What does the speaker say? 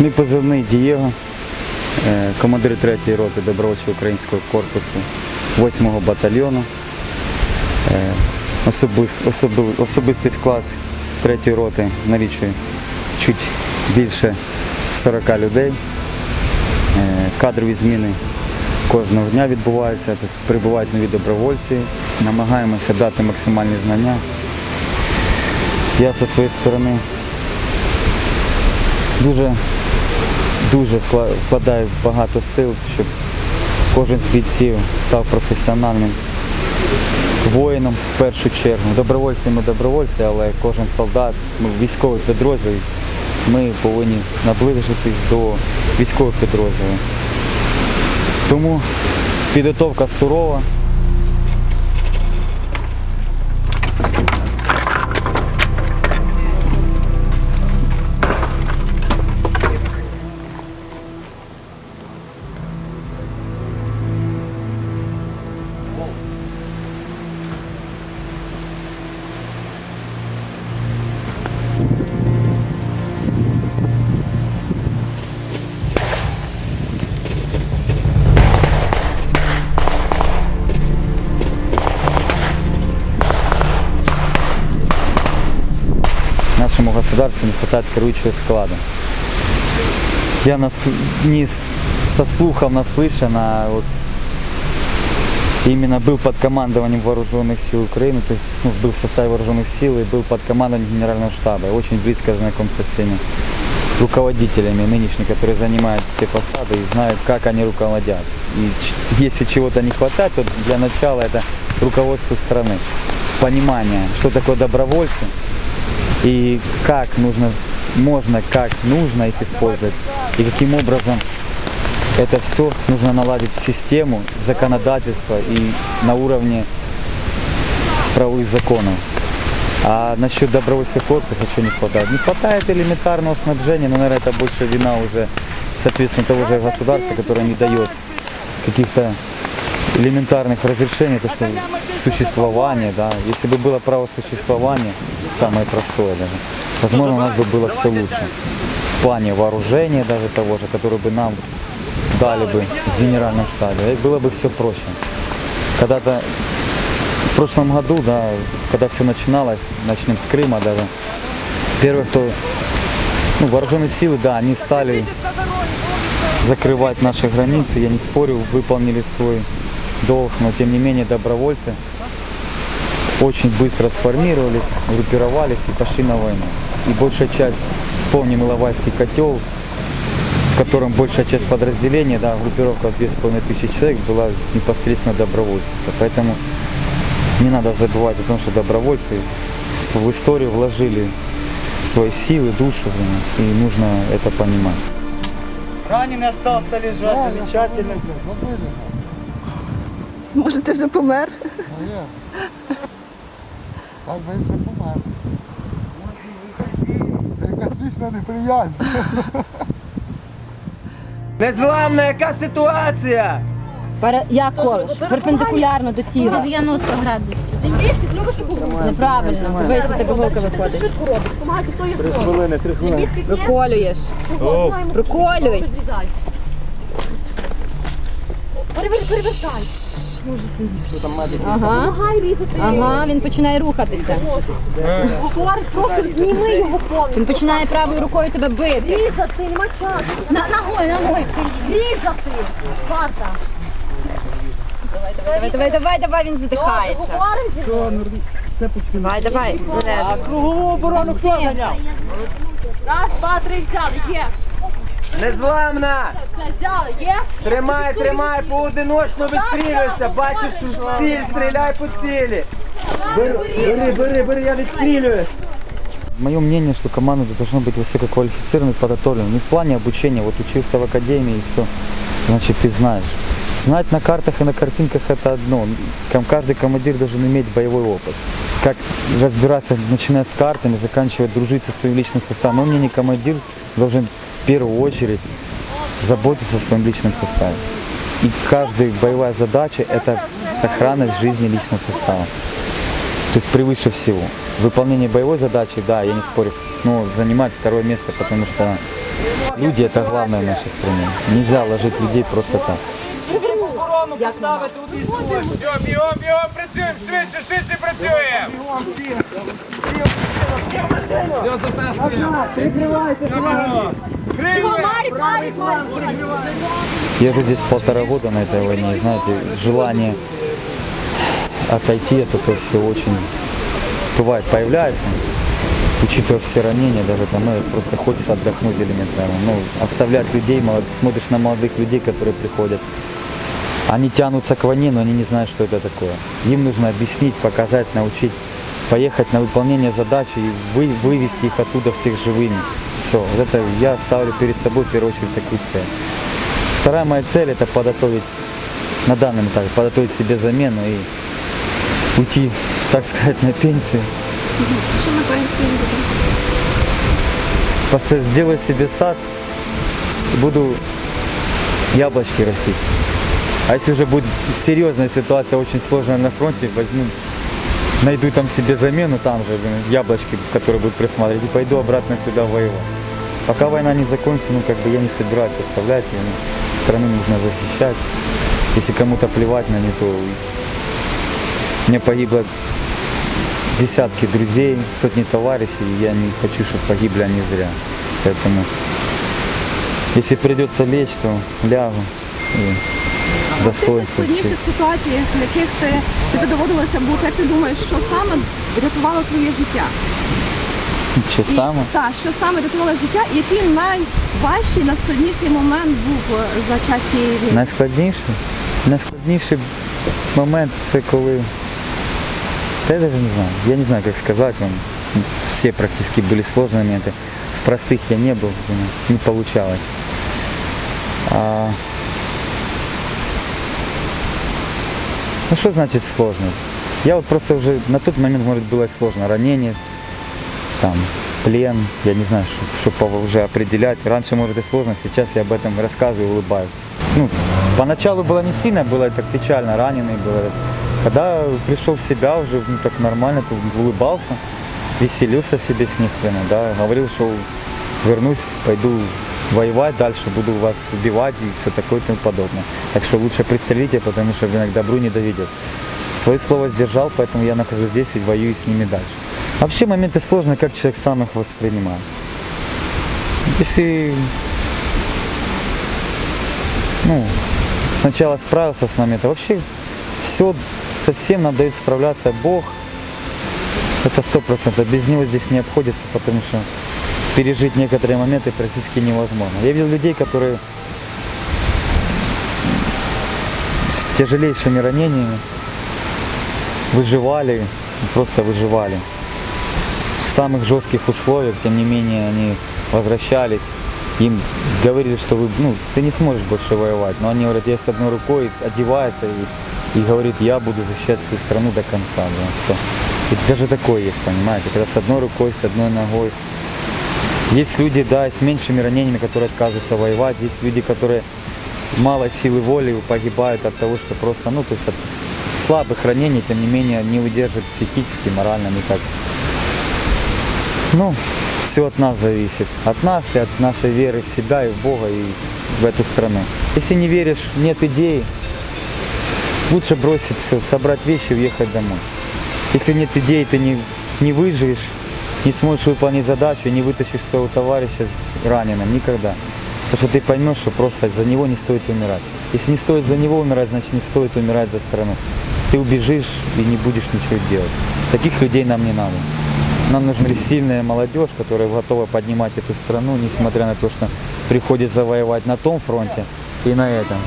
Мій позивний Дієго, е, командир 3-ї роти добровольчого українського корпусу 8-го батальйону. Е, Особист, особи- особистий склад 3-ї роти налічує чуть більше 40 людей. Е, Кадрові зміни кожного дня відбуваються, тут прибувають нові добровольці. Намагаємося дати максимальні знання. Я зі своєї сторони дуже дуже вкладаю багато сил, щоб кожен з бійців став професіональним воїном в першу чергу. Добровольці ми добровольці, але кожен солдат, військовий підрозділ, ми повинні наближитись до військових підрозділів. Тому підготовка сурова. Нашему государству не хватает керуючого склада. Я нас не со слухов наслышан, а вот именно был под командованием вооруженных сил Украины, то есть ну, был в составе вооруженных сил и был под командованием генерального штаба. Очень близко знаком со всеми руководителями нынешними, которые занимают все посады и знают, как они руководят. И если чего-то не хватает, то для начала это руководство страны. Понимание, что такое добровольцы, и как нужно, можно, как нужно их использовать, и каким образом это все нужно наладить в систему законодательства и на уровне правовых законов. А насчет добровольского корпуса что не хватает? Не хватает элементарного снабжения, но, наверное, это больше вина уже, соответственно, того же государства, которое не дает каких-то элементарных разрешений, то что существование, да, если бы было право существования, самое простое даже, возможно, у нас бы было все лучше. В плане вооружения даже того же, которое бы нам дали бы в генеральном штабе, было бы все проще. Когда-то в прошлом году, да, когда все начиналось, начнем с Крыма даже, первых, кто, ну, вооруженные силы, да, они стали закрывать наши границы, я не спорю, выполнили свой долг, но тем не менее добровольцы очень быстро сформировались, группировались и пошли на войну. И большая часть, вспомним Иловайский котел, в котором большая часть подразделения, да, группировка в 2500 человек была непосредственно добровольческая. Поэтому не надо забывать о том, что добровольцы в историю вложили свои силы, душу, и нужно это понимать. Раненый остался лежать, замечательно. Забили. Може, ти вже помер? Наверно. Так би вже помер. Це якась вічна неприязнь. Незламна яка ситуація? Пере... Як колиш? Перпендикулярно до тіла. 90 градусів. Неправильно. Дивись, у тебе голка виходить. Три хвилини, три хвилини. Проколюєш. Проколюй. Перевертай. Ага. Ага, він починає рухатися. Просто зніми його повністю. Він починає правою рукою тебе бити. Різати, нема часу. На, ногою, ногою. Різати. Варта. Давай, давай, давай, давай, він задихається. Давай, давай. Кругову оборону хто зайняв? Раз, два, три, взяли. Є. Незламна! Все, взяли. Є. Тримай, тримай, поодиночно вистрілюйся. Бачиш ціль, стріляй по цілі. Бери, бери, бери, бери, я відстрілююсь. Мое мнение, что команда должна быть высококвалифицированной, подготовленной. Не в плане обучения, вот учился в академии и все, значит ты знаешь. Знать на картах и на картинках это одно. Ком- Каждый командир должен иметь боевой опыт. Как разбираться, начиная с картами, заканчивая дружить со своим личным составом. Мое мнение, командир должен в первую очередь заботиться о своем личном составе. И каждая боевая задача – это сохранность жизни личного состава. То есть превыше всего. Выполнение боевой задачи, да, я не спорю, но занимает второе место, потому что люди – это главное в нашей стране. Нельзя ложить людей просто так. Бігом, бігом, бігом, працюємо, швидше, швидше працюємо. Я уже здесь полтора года на этой войне, знаете, желание отойти от этого всего очень бывает, появляется. Учитывая все ранения, даже там, ну, просто хочется отдохнуть элементарно. Ну, оставлять людей, смотришь на молодых людей, которые приходят. Они тянутся к войне, но они не знают, что это такое. Им нужно объяснить, показать, научить, поехать на выполнение задачи и вы- вывести их оттуда всех живыми. Все, вот это я ставлю перед собой в первую очередь такую цель. Вторая моя цель это подготовить на данном этапе, подготовить себе замену и уйти, так сказать, на пенсию. Що на? Пос- Сделаю себе сад, и буду яблочки растить. А если уже будет серьезная ситуация, очень сложная на фронте, возьму, найду там себе замену, там же яблочки, которые будут присматривать, и пойду обратно сюда воевать. Пока война не закончится, ну как бы я не собираюсь оставлять ее. ну, страну нужно защищать. Если кому-то плевать на нее, то мне погибло десятки друзей, сотни товарищей, и я не хочу, чтобы погибли они зря. Поэтому, если придется лечь, то лягу и с достоинством. В складніших ситуаціях, в яких ти, тобі доводилося бути, як ти думаєш, що саме рятувало твоє життя? Що саме? Так, що саме рятувало життя, і який найважчий, найскладніший момент був е, за час цієї війни? Найскладніший? Найскладніший момент це коли. Та я даже не знаю. Я не знаю, как сказать вам. Все практически были сложные моменты. В простых я не был, ну, не получалось. А... Ну что значит сложно? Я вот просто уже на тот момент, может, было сложно. Ранение, там, плен, я не знаю, что уже определять. Раньше, может, и сложно, сейчас я об этом рассказываю, улыбаюсь. Ну, поначалу было не сильно, было так печально, раненый был. Когда пришел в себя уже, ну, так нормально, улыбался, веселился себе с них, да, говорил, что вернусь, пойду воевать дальше, буду вас убивать и все такое и тому подобное. Так что лучше пристрелите, потому что вы к добру не доведет. Свое слово сдержал, поэтому я нахожусь здесь и воюю с ними дальше. Вообще моменты сложные, как человек сам их воспринимает. Если ну, сначала справился с моментом, вообще все совсем нам дает справляться Бог. Это сто процентов. Без него здесь не обходится, потому что пережить некоторые моменты практически невозможно. Я видел людей, которые с тяжелейшими ранениями выживали, просто выживали. В самых жестких условиях, тем не менее, они возвращались. Им говорили, что вы, ну, ты не сможешь больше воевать. Но они говорят, я с одной рукой одевается и, и говорит, я буду защищать свою страну до конца. Да, все. И даже такое есть, понимаете, когда с одной рукой, с одной ногой. Есть люди, да, с меньшими ранениями, которые отказываются воевать. Есть люди, которые мало силы воли погибают от того, что просто, ну, то есть от слабых ранений, тем не менее, не выдерживают психически, морально никак. Ну, все от нас зависит. От нас и от нашей веры в себя и в Бога, и в эту страну. Если не веришь, нет идеи, лучше бросить все, собрать вещи и уехать домой. Если нет идей, ты не, не выживешь, не сможешь выполнить задачу, не вытащишь своего товарища раненым никогда. Потому что ты поймешь, что просто за него не стоит умирать. Если не стоит за него умирать, значит не стоит умирать за страну. Ты убежишь и не будешь ничего делать. Таких людей нам не надо. Нам нужна сильная молодежь, которая готова поднимать эту страну, несмотря на то, что приходится воевать на том фронте и на этом.